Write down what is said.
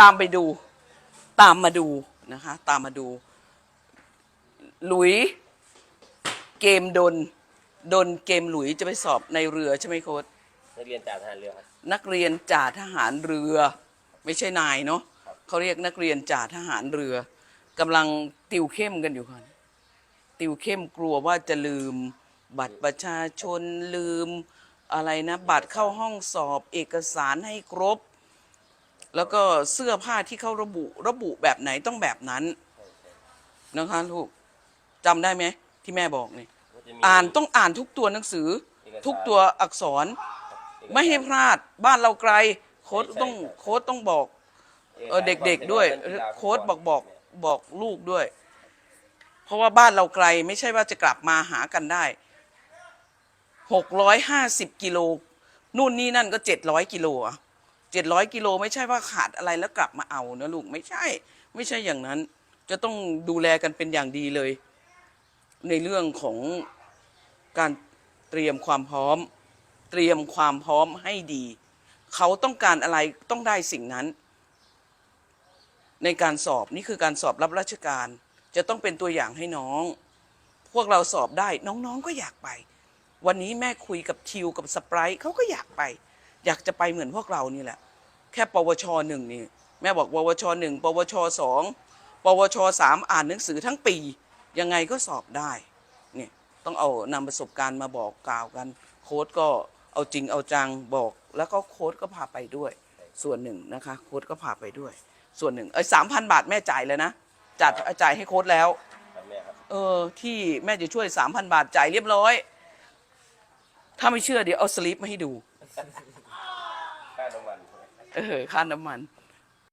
ตามไปดู ตามมาดูนะคะ ตามมาดู หลุยเกมดน ดนเกมหลุยจะไปสอบในเรือใช่ไหมโค้ดนักเรียนจ่าทหารเรือครับ นักเรียนจ่าทหารเรือ ไม่ใช่นายเนาะครับเขาเรียกนักเรียนจ่าทหารเรือกำลังติวเข้มกันอยู่ค่ะติวเข้มกลัวว่าจะลืม บัตรประชาชนลืม อะไรนะ บัตรเข้าห้องสอบเอกสารให้ครบ แล้วก็เสื้อผ้าที่เขาระบุระบุแบบไหนต้องแบบนั้นนะคะลูกจำได้ไหมที่แม่บอกนี่ก็จะมีอ่านต้องอ่านทุกตัวหนังสือเอกสารทุกตัวอักษรเอกสารไม่ให้พลาดบ้านเราไกล โค้ดใช่ต้องครับโค้ดต้องบอกอกเออสารเด็กๆด้วยความเป็นโค้ดบอกบอกเนี่ยบอกลูกด้วย เพราะว่าบ้านเราไกลไม่ใช่ว่าจะกลับมาหากันได้หกร้อยห้าสิบกิโลนู่นนี่นั่นก็เจ็ดร้อยกิโลอะ เจ็ดร้อยกิโลไม่ใช่ว่าขาดอะไรแล้วกลับมาเอานะลูกไม่ใช่ ไม่ใช่อย่างนั้น จะต้องดูแลกันเป็นอย่างดีเลย ในเรื่องของการเตรียมความพร้อม เตรียมความพร้อมให้ดี เขาต้องการอะไรต้องได้สิ่งนั้น ในการสอบนี่คือการสอบรับราชการ จะต้องเป็นตัวอย่างให้น้อง พวกเราสอบได้น้องๆก็อยากไป วันนี้แม่คุยกับทิวกับสปรท์เขาก็อยากไป อยากจะไปเหมือนพวกเรานี่แหละ แค่ปวชหนึ่งนี่แม่บอกปวชหนึ่งปวชสองปวชสามอ่านหนังสือทั้งปี ยังไงก็สอบได้เนี่ยต้องเอานำประสบการณ์มาบอกกล่าวกัน โค้ดก็เอาจริงเอาจังบอก แล้วก็โค้ดก็พาไปด้วย ส่วนหนึ่งนะคะโค้ดก็พาไปด้วย ส่วนหนึ่งเอ้สามพันบาทแม่จ่ายแล้วนะจัดจ่ายให้โค้ดแล้วเออที่แม่จะช่วยสามพันบาทจ่ายเรียบร้อย ถ้าไม่เชื่อเดี๋ยวเอาสลิปมาให้ดู เออค่าน้ำมัน